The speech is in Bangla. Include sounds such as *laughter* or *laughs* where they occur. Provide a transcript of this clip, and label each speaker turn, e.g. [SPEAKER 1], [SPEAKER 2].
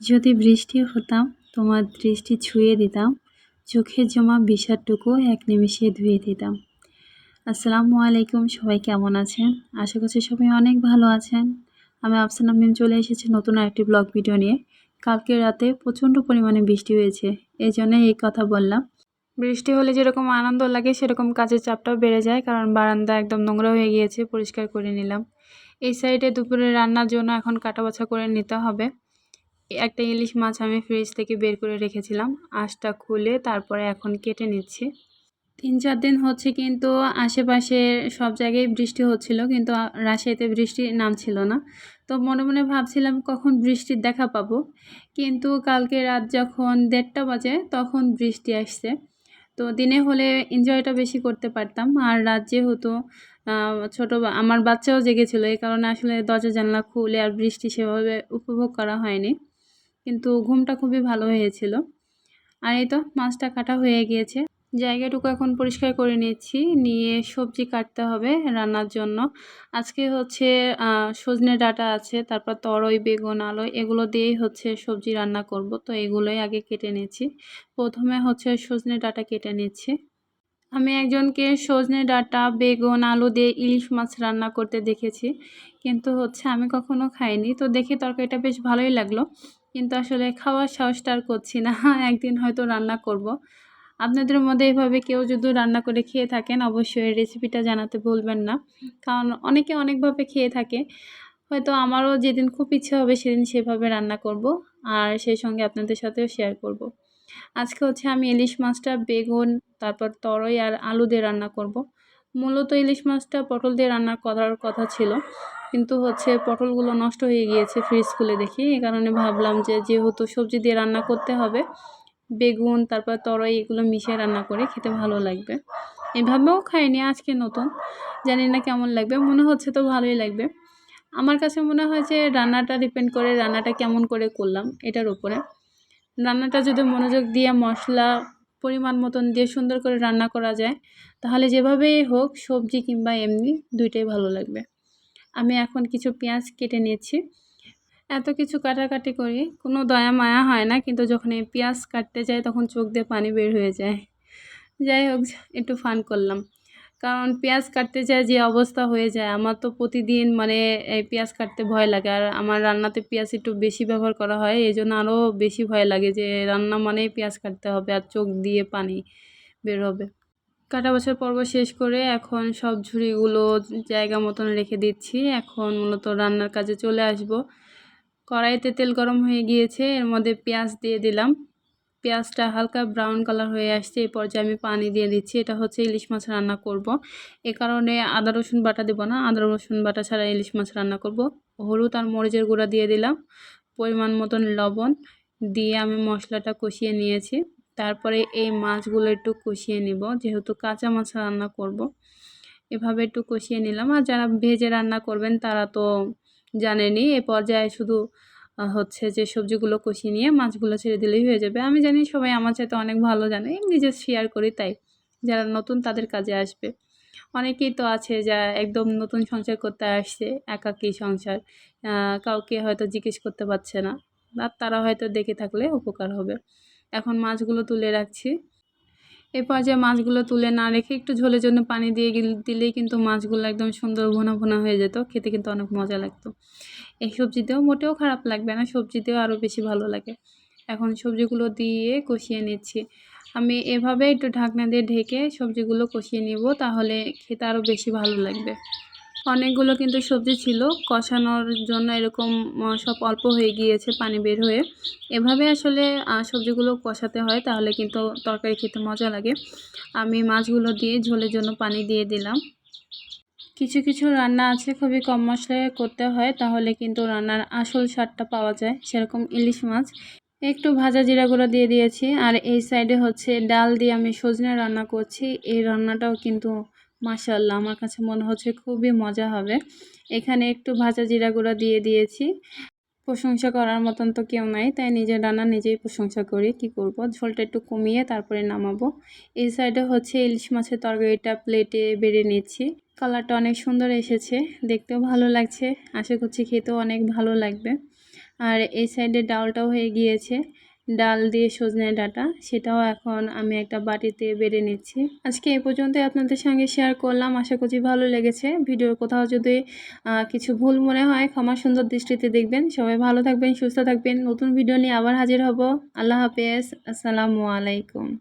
[SPEAKER 1] যদি বৃষ্টি হতাম, তোমার দৃষ্টি ছুঁয়ে দিতাম চোখের জমা বিষাদটুকু এক নিমিষে ধুয়ে দিতাম। আসসালামু আলাইকুম, সবাই কেমন আছেন? আশা করছি সবাই অনেক ভালো আছেন। আমি আফসানা মিম চলে এসেছি নতুন একটি ব্লগ ভিডিও নিয়ে। কালকে রাতে প্রচণ্ড পরিমাণে বৃষ্টি হয়েছে এই জন্য এই কথা বললাম। বৃষ্টি হলে যেরকম আনন্দ লাগে, সেরকম কাজের চাপটাও বেড়ে যায়, কারণ বারান্দা একদম নোংরা হয়ে গিয়েছে, পরিষ্কার করে নিলাম। এই সাইডে দুপুরে রান্নার জন্য এখন কাটা বাছা করে নিতে হবে। একটা ইলিশ মাছ আমি ফ্রিজ থেকে বের করে রেখেছিলাম। আঁশটা খুলে তারপরে এখন কেটে নিচ্ছি। তিন চার দিন হচ্ছে কিন্তু আশেপাশে সব জায়গায় বৃষ্টি হচ্ছিল, কিন্তু রাজশাহীতে বৃষ্টি নামছিল না। তো মনে মনে ভাবছিলাম কখন বৃষ্টির দেখা পাবো। কিন্তু কালকে রাত যখন দেড়টা বাজে তখন বৃষ্টি আসছে। তো দিনে হলে এনজয়টা বেশি করতে পারতাম। আর রাত যেহেতু ছোটো আমার বাচ্চাও জেগেছিলো, এই কারণে আসলে দরজা জানলা খুলে আর বৃষ্টি সেভাবে উপভোগ করা হয়নি। কিন্তু ঘুমটা খুবই ভালো হয়েছিল। আর এই তো মাছটা কাটা হয়ে গিয়েছে। জায়গাটুকু এখন পরিষ্কার করে নিচ্ছি। নিয়ে সবজি কাটতে হবে রান্নার জন্য। আজকে হচ্ছে সজনে ডাটা আছে, তারপর তরই, বেগুন, আলো, এগুলো দিয়েই হচ্ছে সবজি রান্না করব। তো এগুলোই আগে কেটে নিচ্ছি। প্রথমে হচ্ছে সজনে ডাটা কেটে নিচ্ছি। আমি একজনকে সজনে ডাটা, বেগুন, আলু দিয়ে ইলিশ মাছ রান্না করতে দেখেছি। কিন্তু হচ্ছে আমি কখনো খাইনি। তো দেখে তরকারিটা বেশ ভালোই লাগল। কিন্তু আসলে খাওয়ার সাহসটা আর করছি না *laughs* একদিন হয়তো রান্না করব। আপনাদের মধ্যে এভাবে কেউ যদি রান্না করে খেয়ে থাকেন, অবশ্যই রেসিপিটা জানাতে ভুলবেন না কারণ অনেকে অনেকভাবে খেয়ে থাকে হয়তো আমারও যেদিন খুব ইচ্ছে হবে সেদিন সেভাবে রান্না করব আর সেই সঙ্গে আপনাদের সাথেও শেয়ার করব। আজকে হচ্ছে আমি ইলিশ মাছটা, বেগুন, তারপর তরই আর আলু দিয়ে রান্না করব। মূলত ইলিশ মাছটা পটল দিয়ে রান্না করার কথা ছিল। কিন্তু হচ্ছে পটলগুলো নষ্ট হয়ে গিয়েছে ফ্রিজ খুলে দেখি। এই কারণে ভাবলাম যে যেহেতু সবজি দিয়ে রান্না করতে হবে, বেগুন, তারপর তরই এগুলো মিশিয়ে রান্না করে খেতে ভালো লাগবে। এভাবেও খাইনি, আজকে নতুন। জানি না কেমন লাগবে, মনে হচ্ছে তো ভালোই লাগবে। আমার কাছে মনে হয় যে রান্নাটা ডিপেন্ড করে রান্নাটা কেমন করে করলাম, এটার উপরে। রান্নাটা যদি মনোযোগ দিয়ে মশলা পরিমাণ মতন দিয়ে সুন্দর করে রান্না করা যায়, তাহলে যেভাবেই হোক সবজি কিংবা এমনি দুইটাই ভালো লাগবে। আমি এখন কিছু পেঁয়াজ কেটে নিয়েছি। এত কিছু কাটাকাটি করি, কোনো দয়া মায়া হয় না, কিন্তু যখন এই পেঁয়াজ কাটতে যায় তখন চোখ দিয়ে পানি বের হয়ে যায়। যাই হোক, একটু ফান করলাম। কারণ পেঁয়াজ কাটতে যায় যে অবস্থা হয়ে যায়, আমার তো প্রতিদিন মানে এই পেঁয়াজ কাটতে ভয় লাগে। আর আমার রান্নাতে পেঁয়াজ একটু বেশি ব্যবহার করা হয়, এই জন্য আরও বেশি ভয় লাগে যে রান্না মানেই পেঁয়াজ কাটতে হবে আর চোখ দিয়ে পানি বের হবে। কাটা বছর পর্ব শেষ করে এখন সব ঝুড়িগুলো জায়গা মতন রেখে দিচ্ছি। এখন মূলত রান্নার কাজে চলে আসব। কড়াইতে তেল গরম হয়ে গিয়েছে, এর মধ্যে পেঁয়াজ দিয়ে দিলাম। পেঁয়াজটা হালকা ব্রাউন কালার হয়ে আসছে, এই পর্যায়ে আমি পানি দিয়ে দিচ্ছি এটা হচ্ছে ইলিশ মাছ রান্না করব। এ কারণে আদা, রসুন বাটা দেবো না, আদা, রসুন বাটা ছাড়া ইলিশ মাছ রান্না করব। হলুদ আর মরিচের গুঁড়া দিয়ে দিলাম, পরিমাণ মতন লবণ দিয়ে আমি মশলাটা কষিয়ে নিয়েছি তারপরে এই মাছগুলো একটু কষিয়ে নিব, যেহেতু কাঁচা মাছ রান্না করব। এভাবে একটু কষিয়ে নিলাম আর যারা ভেজে রান্না করবেন তারা তো জানেনি এ পর্যায়ে শুধু হচ্ছে যে সবজিগুলো কষিয়ে নিয়ে মাছগুলো ছেড়ে দিলেই হয়ে যাবে। আমি জানি সবাই আমার চাইতে অনেক ভালো জানে, এমনি যে শেয়ার করি তাই। যারা নতুন তাদের কাজে আসবে। অনেকেই তো আছে যা একদম নতুন সংসার করতে আসছে, একাকী সংসার। কাউকে হয়তো জিজ্ঞেস করতে পারছে না। আর তারা হয়তো দেখে থাকলে উপকার হবে। এখন মাছগুলো তুলে রাখছি। এ পর্যায়ে মাছগুলো তুলে না রেখে একটু ঝোলের জন্য পানি দিয়ে দিলেই কিন্তু মাছগুলো একদম সুন্দর ভোনা ভোনা হয়ে যেত। খেতে কিন্তু অনেক মজা লাগতো। এই সবজিতেও মোটেও খারাপ লাগবে না, সবজিতেও আরও বেশি ভালো লাগে। এখন সবজিগুলো দিয়ে কষিয়ে নিচ্ছি। আমি এভাবে একটু ঢাকনা দিয়ে ঢেকে সবজিগুলো কষিয়ে নিব, তাহলে খেতে আরও বেশি ভালো লাগবে। অনেকগুলো কিন্তু সবজি ছিল। কষানোর জন্য এরকম সব অল্প হয়ে গিয়েছে পানি বের হয়ে। এভাবে আসলে সবজিগুলো কষাতে হয়, তাহলে কিন্তু তরকারি খেতে মজা লাগে। আমি মাছগুলো দিয়ে ঝোলের জন্য পানি দিয়ে দিলাম। কিছু কিছু রান্না আছে খুবই কম মশলায় করতে হয়, তাহলে কিন্তু রান্নার আসল স্বাদটা পাওয়া যায়, সেরকম ইলিশ মাছ। একটু ভাজা জিরা গুঁড়ো দিয়ে দিয়েছি, আর এই সাইডে হচ্ছে ডাল দিয়ে আমি সজনে রান্না করছি। এই রান্নাটাও কিন্তু মাশাল্লাহ আমার কাছে মনে হচ্ছে খুবই মজা হবে। এখানে একটু ভাজা জিরা গুঁড়া দিয়ে দিয়েছি। প্রশংসা করার মতন তো কেউ নাই, তাই নিজের রান্না নিজেই প্রশংসা করি। কি করব? ঝোলটা একটু কমিয়ে তারপরে নামাবো। এই সাইডে হচ্ছে ইলিশ মাছের তরকারিটা প্লেটে বেড়ে নিচ্ছি। কালারটা অনেক সুন্দর এসেছে, দেখতেও ভালো লাগছে। আশা করছি খেতেও অনেক ভালো লাগবে। আর এই সাইডে ডালটাও হয়ে গিয়েছে। ডাল দিয়ে সজনে ডাটা, সেটাও এখন আমি একটা বাটিতে বেড়ে নিচ্ছি। আজকে এ পর্যন্তই আপনাদের সঙ্গে শেয়ার করলাম। আশা করছি ভালো লেগেছে। ভিডিওর কোথাও যদি কিছু ভুল মনে হয়, ক্ষমা সুন্দর দৃষ্টিতে দেখবেন। সবাই ভালো থাকবেন, সুস্থ থাকবেন। নতুন ভিডিও নিয়ে আবার হাজির হব। আল্লাহ হাফেজ। আসসালামু আলাইকুম।